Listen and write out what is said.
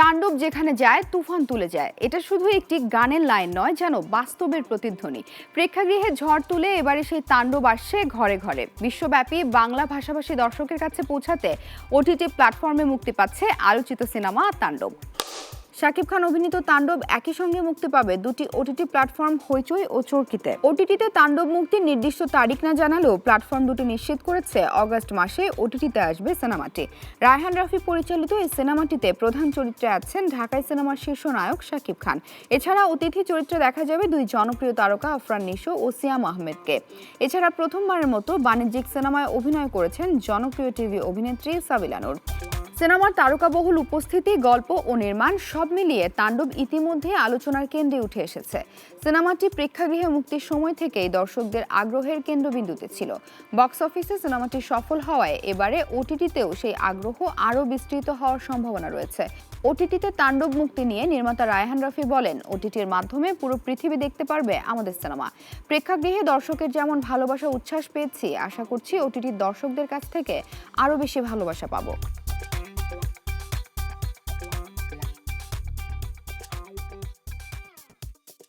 তাণ্ডব যেখানে যায়, তুফান তুলে যায়। এটা শুধু একটি গানের লাইন নয়, যেন বাস্তবের প্রতিধ্বনি। প্রেক্ষাগৃহে ঝড় তুলে এবারে সেই তাণ্ডব আসছে ঘরে ঘরে। বিশ্বব্যাপী বাংলা ভাষাভাষী দর্শকের কাছে পৌঁছাতে, ওটিটি প্ল্যাটফর্মে মুক্তি পাচ্ছে আলোচিত সিনেমা তাণ্ডব। শাকিব খান অভিনীত তাণ্ডব একই সঙ্গে মুক্তি পাবে দুটি ওটিটি প্ল্যাটফর্ম হইচই ও চরকিতে। ওটিটিতে তাণ্ডব মুক্তির নির্দিষ্ট তারিখ না জানালেও প্ল্যাটফর্ম দুটি নিশ্চিত করেছে অগস্ট মাসে ওটিটিতে আসবে সিনেমাটি। রায়হান রাফি পরিচালিত এই সিনেমাটিতে প্রধান চরিত্রে আছেন ঢাকাই সিনেমার শীর্ষ নায়ক শাকিব খান। এছাড়া অতিথি চরিত্রে দেখা যাবে দুই জনপ্রিয় তারকা আফরান নিশো ও সিয়াম আহমেদকে। এছাড়া প্রথমবারের মতো বাণিজ্যিক সিনেমায় অভিনয় করেছেন জনপ্রিয় টিভি অভিনেত্রী সাবিলানুর সিনেমার তারকাবহুল উপস্থিতি, গল্প ও নির্মাণ সব মিলিয়ে তাণ্ডব ইতিমধ্যে আলোচনার কেন্দ্রে উঠে এসেছে। সিনেমাটি প্রেক্ষাগৃহে মুক্তির সময় থেকেই দর্শকদের আগ্রহের কেন্দ্রবিন্দুতে ছিল। বক্স অফিসে সিনেমাটি সফল হওয়ায় এবারে ওটিটিতেও সেই আগ্রহ আরও বিস্তৃত হওয়ার সম্ভাবনা রয়েছে। ওটিটিতে তাণ্ডব মুক্তি নিয়ে নির্মাতা রায়হান রফি বলেন, ওটিটির মাধ্যমে পুরো পৃথিবী দেখতে পারবে আমাদের সিনেমা। প্রেক্ষাগৃহে দর্শকের যেমন ভালোবাসা, উচ্ছ্বাস পেয়েছি, আশা করছি ওটিটির দর্শকদের কাছ থেকে আরও বেশি ভালোবাসা পাবো।